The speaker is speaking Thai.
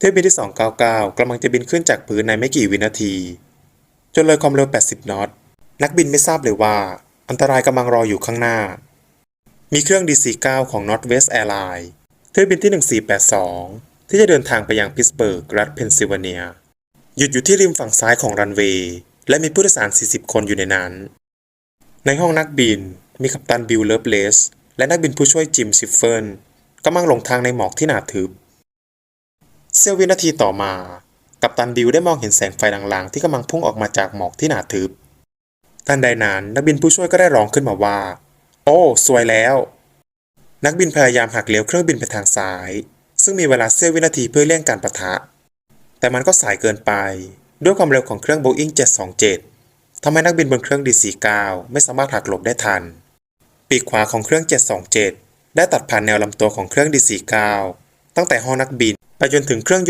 เที่ยวบินที่ 299กำลังจะบินขึ้นจากพื้นในไม่กี่วินาที จนเลยความเร็ว 80 นอต นักบินไม่ทราบเลยว่า อันตรายกำลังรออยู่ข้างหน้า มีเครื่อง DC-9 ของ Northwest Airlines เที่ยวบินที่ 1482 ที่จะเดินทางไปยังพิตสเบิร์กรัฐเพนซิลเวเนีย หยุดอยู่ที่ริมฝั่งซ้ายของรันเวย์และมีผู้โดยสาร 40 คนอยู่ในนั้น ในห้องนักบินมีกัปตันบิลเลฟเลสและนักบินผู้ช่วยจิมชิฟเฟิลกำลังหลงทางในหมอกที่หนาทึบ เสี้ยววินาทีต่อมา กัปตันบิลได้มองเห็นแสงไฟลางๆ ที่กำลังพุ่งออกมาจากหมอกที่หนาทึบทันใดนั้นนักบินผู้ช่วยก็ได้ร้องขึ้นมาว่า โอ้สวยแล้ว นักบินพยายามหักเลี้ยวเครื่องบินไปทางซ้าย ซึ่งมีเวลาเสี้ยววินาทีเพื่อเลี่ยงการประทะ แต่มันก็สายเกินไป ด้วยความเร็วของเครื่อง Boeing 727ทำให้นักบินบนเครื่อง DC-9 ไม่สามารถหักหลบได้ทัน ปีกขวาของเครื่อง 727 ได้ตัดผ่านแนวลำตัวของเครื่อง DC-9 ตั้งแต่ฮอนักบิน ไปจนถึงเครื่อง